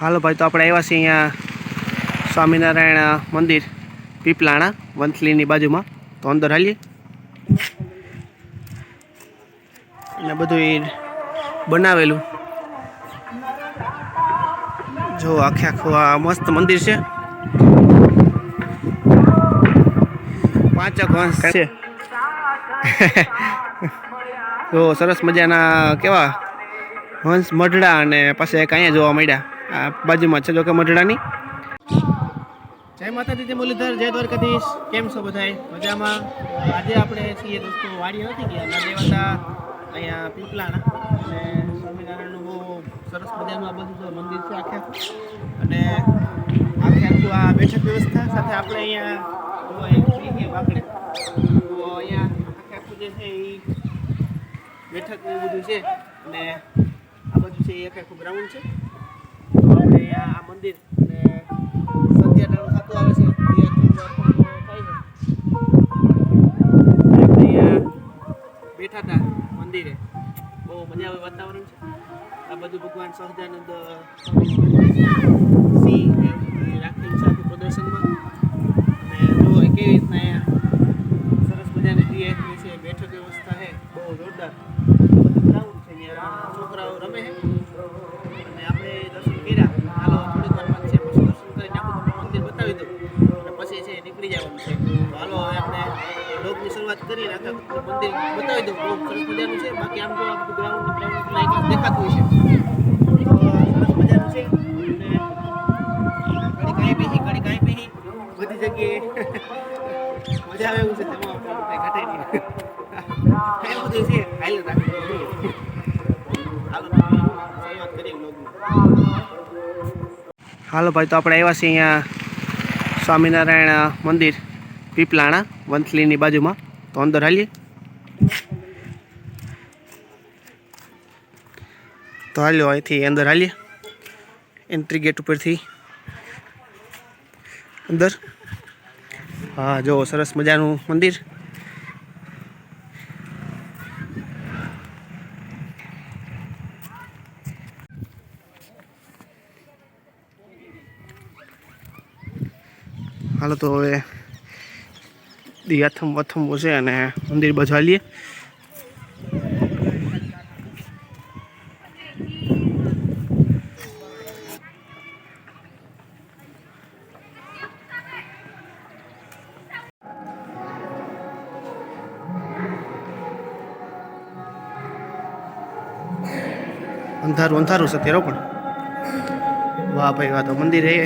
હાલો ભાઈ, તો આપણે આવ્યા છીએ અહીંયા સ્વામિનારાયણ મંદિર, પીપલાણા, વંથલીની બાજુમાં. તો અંદર હાલીએ. અને બધું બનાવેલું. જો, આખે આખું આ મસ્ત મંદિર છે. પાંચક વંશ છે. જો, સરસ મજાના કેવા હંસ મઢડા અને પાસે એક અહીંયા જોવા મળ્યા. આ બાજુમાં છે જોકે મઢડાની. જય માતાજી, જય મુરલીધર, જય દ્વારકાધીશ. કેમ છો બધાય? મજામાં? આજે આપણે છીએ દોસ્તો વાડી નથી ગયા ના દેવતા અહીંયા પીપલાણા અને સ્વામિનારાયણનું બહુ સરસ મજાનું આ બધું મંદિર છે આખે. અને આખે આખું આ બેઠક વ્યવસ્થા, સાથે આપણે અહીંયા બાકડે. તો અહીંયા આખે આખું જે છે એ બેઠક બધું છે. અને આ બધું છે એ આખે આખું ગ્રાઉન્ડ છે. આપણે આ મંદિર. અને સંધ્યા થતું આવે છે બેઠા હતા મંદિરે. બહુ મજા આવે વાતાવરણ છે. આ બધું ભગવાન સહજાનંદ મજા આવે છે હાલો ભાઈ, તો આપણે આવ્યા છીએ અહીંયા સ્વામિનારાયણ મંદિર પીપલાણા વંથલીની બાજુમાં. તો અંદર હાલીએ. તો હાલ્યો, અહીંથી અંદર હાલીએ. એન્ટ્રી ગેટ ઉપરથી. અંદર. હા, જો, સરસ મજાનું મંદિર. હાલો, તો હવે દિયાથમ વથમ છે અને મંદિર બાજુ હાલીએ. અંધારું અંધારું છે તેરો પણ. વાહ ભાઈ, વાહ, તો મંદિર એ.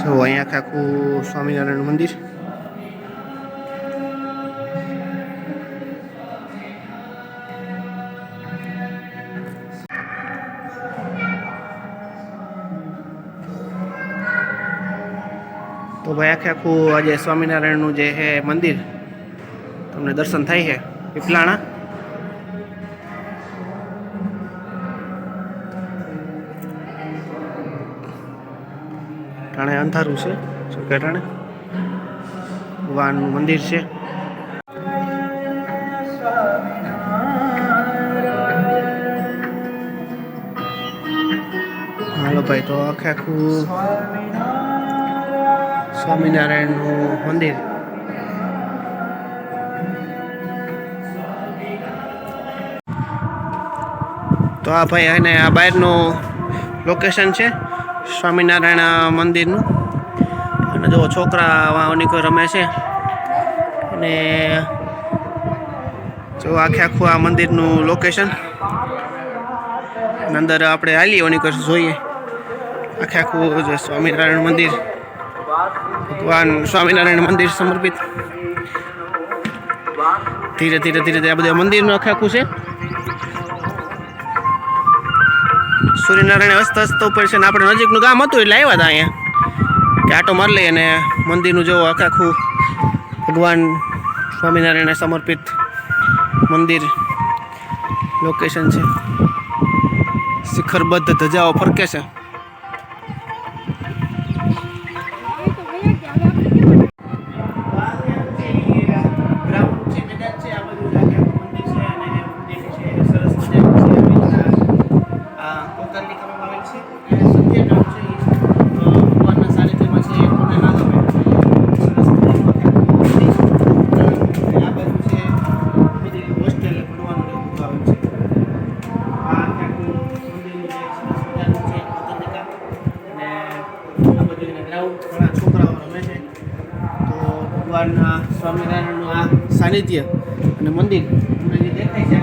જો, અહીંયા આખું સ્વામિનારાયણ મંદિર. તો ભાઈ આખે આખું આજે સ્વામિનારાયણનું જે છે મંદિર, તમને દર્શન થાય છે. પીપલાણા ટાણે અંધારું છે, શું કે ટાણે? ભગવાનનું મંદિર છે. હાલો ભાઈ, તો આખે આખું સ્વામિનારાયણનું મંદિર. તો આ ભાઈ અને આ બહારનું લોકેશન છે, સ્વામિનારાયણ મંદિરનું. અને જો છોકરા વાવનિકો રમે છે. અને જો આખે આખું આ મંદિરનું લોકેશન અંદર આપણે હાલીએ ઓનિકર જોઈએ. આખે આખું સ્વામિનારાયણ મંદિર. ભગવાન સ્વામિનારાયણ મંદિર સમર્પિત. ધીરે ધીરે ધીરે આ બધા મંદિરનું આખે આખું છે. સૂર્યનારાયણ અસ્ત અસ્ત ઉપર છે ને આપણે નજીકનું ગામ હતું એટલે આવ્યા હતા અહીંયા. કે આટો મારી લઈ અને મંદિરનું જો આખે આખું ભગવાન સ્વામિનારાયણને સમર્પિત મંદિર લોકેશન છે. શિખરબદ્ધ ધજાઓ ફરકે છે. છોકરાઓ રમે છે. તો ભગવાનના સ્વામિનારાયણનું આ સાનિધ્ય અને મંદિર અમને જે દેખાય છે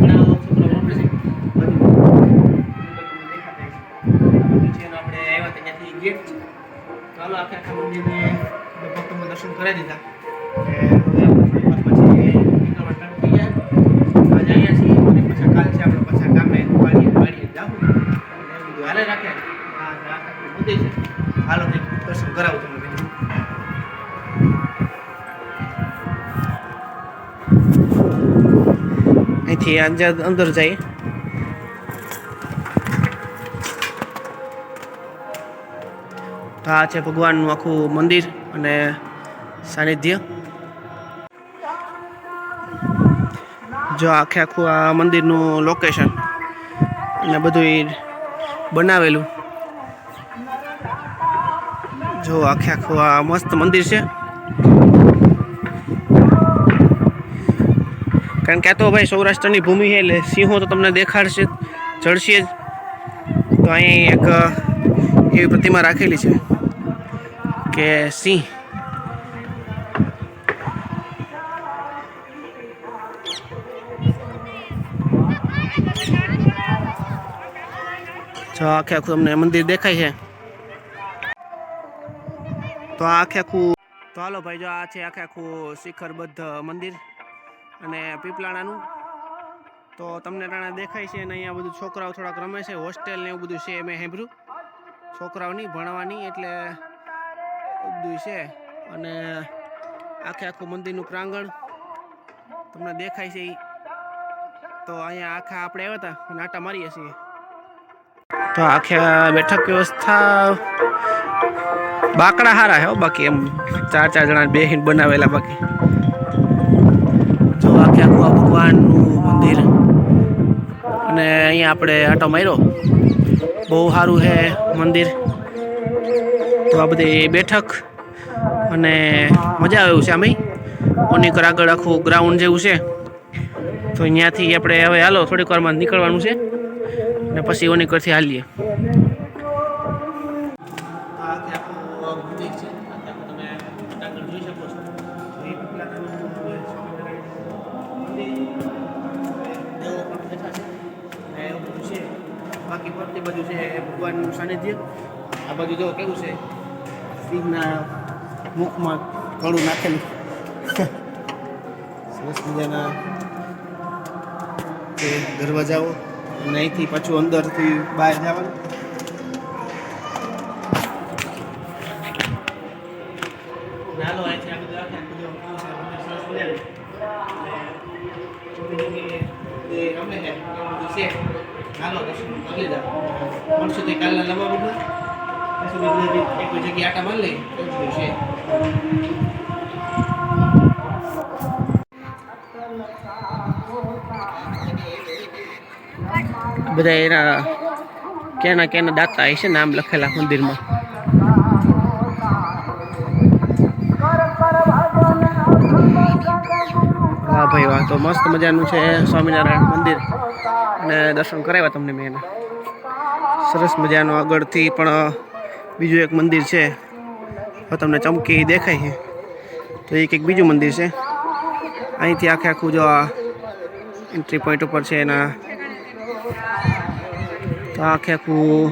ઘણા છોકરાઓ રમે છે. આપણે આવ્યા ત્યાંથી ગેટ. ચાલો આખા આખા મંદિરને ભક્તોમાં દર્શન કરાવી દીધા કે હવે આપણે થોડી વાર પછી નીકળવા start થઈ ગયા. આજે અહીંયા છીએ અને પાછા કાલ છે આપણે પાછા ગામે વાડીએ વાડીએ જાવું એટલે એ રાખે. હાલો દર્શન કરાવું તમને બીજું અહીંથી અંદર જઈએ તો આ છે ભગવાનનું આખું મંદિર અને સાનિધ્ય. જો આખે આખું આ મંદિરનું લોકેશન અને બધું બનાવેલું. જો આખે આખું આ મસ્ત મંદિર છે. કારણ કે આ તો ભાઈ સૌરાષ્ટ્રની ભૂમિ છે એટલે સિંહો તો તમને દેખાડશે જળશે જ. તો અહીં એક, એવી પ્રતિમા રાખેલી છે કે સિંહ. જો આખે આખું તમને મંદિર દેખાય છે. તો આ આખે આખું તો હાલો ભાઈ, જો આ છે આખે આખું શિખરબદ્ધ મંદિર અને પીપલાણાનું. તો તમને ટાણા દેખાય છે અને અહીંયા બધું છોકરાઓ થોડાક રમે છે હોસ્ટેલ ને એવું બધું છે, મેં સાંભળ્યું. છોકરાઓની ભણવાની એટલે બધું છે. અને આખે આખું મંદિરનું પ્રાંગણ તમને દેખાય છે એ તો અહીંયા આખા આપણે આવ્યા હતા નાટા મારીએ છીએ. તો આખે બેઠક વ્યવસ્થા. બાકડા હારા હે બાકી એમ ચાર ચાર જણા બેહીને બનાવેલા બાકી. જો આખે આખું ભગવાનનું મંદિર. અને અહીંયા આપણે આટો માર્યો. બહુ સારું છે મંદિર. તો આ બધી બેઠક અને મજા આવ્યું છે આમે ઓનીકર આગળ આખું ગ્રાઉન્ડ જેવું છે. તો અહીંયાથી આપણે હવે હાલો થોડીક વારમાં નીકળવાનું છે. ને પછી ઓનીકરથી હાલીએ. બાકી ફરતી બાજુ છે ભગવાનનું સાનિધ્ય. આ બાજુ જો કેવું છે? સિંહના મુખમાં ઘણું નાખેલું. સરસ મજાના દરવાજાઓ. અને અહીંથી પાછું અંદરથી બહાર જવાનું. મળશું તો કાલના નવા બધી એક જગ્યાએ આટા મારી લઈએ. છે. બધા એના કેના કેના દાતા છે નામ લખેલા મંદિરમાં. વાહ ભાઈ, વાહ, તો મસ્ત મજાનું છે સ્વામિનારાયણ મંદિર. અને દર્શન કરાવ્યા તમને મેં એના. સરસ મજાનું આગળથી પણ બીજું એક મંદિર છે. તમને ચમકી દેખાય છે. તો એક એક બીજું મંદિર છે. અહીંથી આખે આખું જો આ એન્ટ્રી પોઈન્ટ ઉપર છે એના તો આખે આખું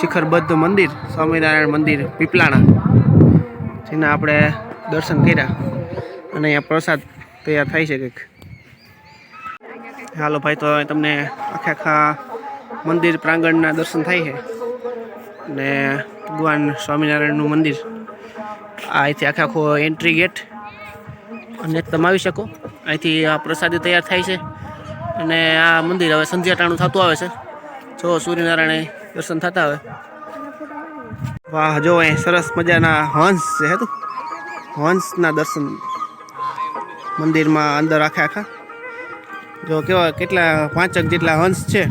શિખરબદ્ધ મંદિર, સ્વામિનારાયણ મંદિર, પીપલાણા, જેના આપણે દર્શન કર્યા અને અહીંયા પ્રસાદ તૈયાર થાય છે કંઈક. હાલો ભાઈ, તો તમને આખે આખા મંદિર પ્રાંગણના દર્શન થાય છે. ને ભગવાન સ્વામિનારાયણનું મંદિર. આ અહીંથી આખે આખો એન્ટ્રી ગેટ અને તમે આવી શકો. અહીંથી આ પ્રસાદી તૈયાર થાય છે. અને આ મંદિર હવે સંધ્યા ટાણું થતું આવે છે. જો સૂર્યનારાયણ? દર્શન થતા આવે વાહ, જો અહીં સરસ મજાના હંસ છે હે હંસના દર્શન મંદિરમાં અંદર આખા આખા. જો કેવા કેટલા પાંચક જેટલા હંસ છે.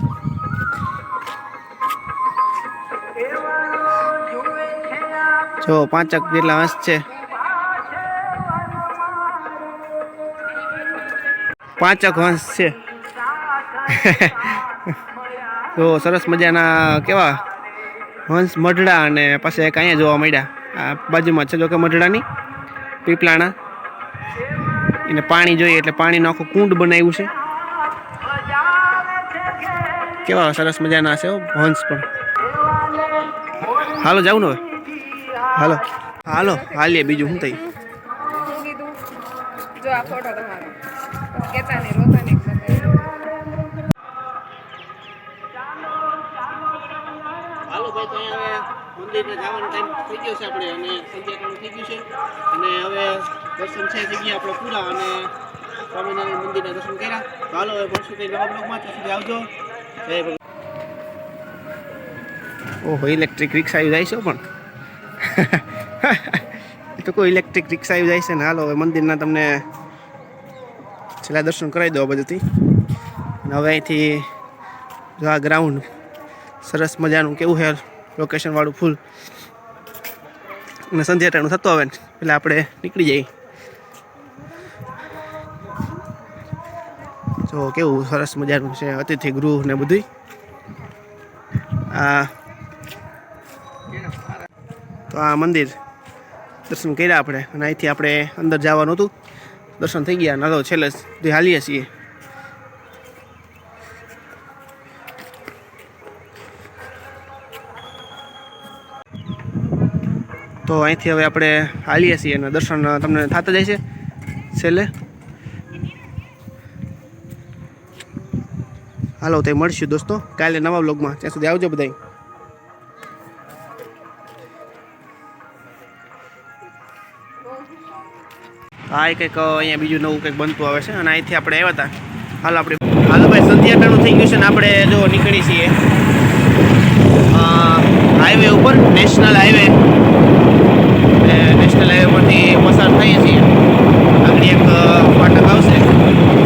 જો પાંચક જેટલા હંસ છે. પાંચક હંસ છે. તો સરસ મજાના કેવા હંસ, મઢડા અને પાસે એક અહીંયા જોવા મળ્યા. આ બાજુમાં છે જો કે મઢડાની, પીપલાણા. એને પાણી જોઈએ એટલે પાણીનું આખું કુંડ બનાવ્યું છે. કેવા સરસ મજાના છે હંસ પણ. હાલો જાવ ને હવે. હાલો. હાલો, હાલીએ બીજું શું થઈ? જો આ ફોટો તમારો. કેતા ને તો હવે મંદિરને જવાનો ટાઈમ થઈ ગયો છે આપણે, અને સંધ્યાકાળ છે. અને હવે દર્શન છે થઈ આપણે પૂરા, અને સ્વામિનારાયણ મંદિરના દર્શન કર્યા. ચાલો હવે મળશું કંઈ નવા બ્લોગમાં સુધી આવજો. ઓહો ઇલેક્ટ્રિક રિક્ષા આવી જાય છે પણ. તો કોઈ ઇલેક્ટ્રિક રિક્ષા આવી જાય છે ને. હાલો, હવે મંદિરના તમને છેલ્લા દર્શન કરાવી દો બધુંથી અને હવે અહીંથી જો આ ગ્રાઉન્ડ સરસ મજાનું કેવું હેર લોકેશન વાળું ફૂલ અને સંધ્યા ટાણું થતું આવે ને, એટલે આપણે નીકળી જઈએ. જો કેવું સરસ મજાનું છે, અતિથિ ગૃહ ને બધું આ તો આ મંદિર દર્શન કર્યા આપણે, અને અહીંથી આપણે અંદર જવાનું હતું. દર્શન થઈ ગયા નાલો છેલ્લે હાલીએ છીએ. તો અહીંથી હવે આપણે હાલીએ છીએ અને દર્શન તમને થતા જાય છે. છેલ્લે. હાલો, તે મળશું દોસ્તો. કાલે નવા બ્લોગમાં ત્યાં સુધી આવજો બધા હા, એ કંઈક અહીંયા બીજું નવું કંઈક બનતું આવે છે અને અહીંથી આપણે આવ્યા હતા. હાલ, આપણે હાલો ભાઈ સંધ્યાટાણું થઈ ગયું છે ને આપણે જો નીકળી છીએ. હાઈવે ઉપર નેશનલ હાઈવે નેશનલ હાઈવે પસાર થઈએ છીએ. આગળ એક ફાટક આવશે.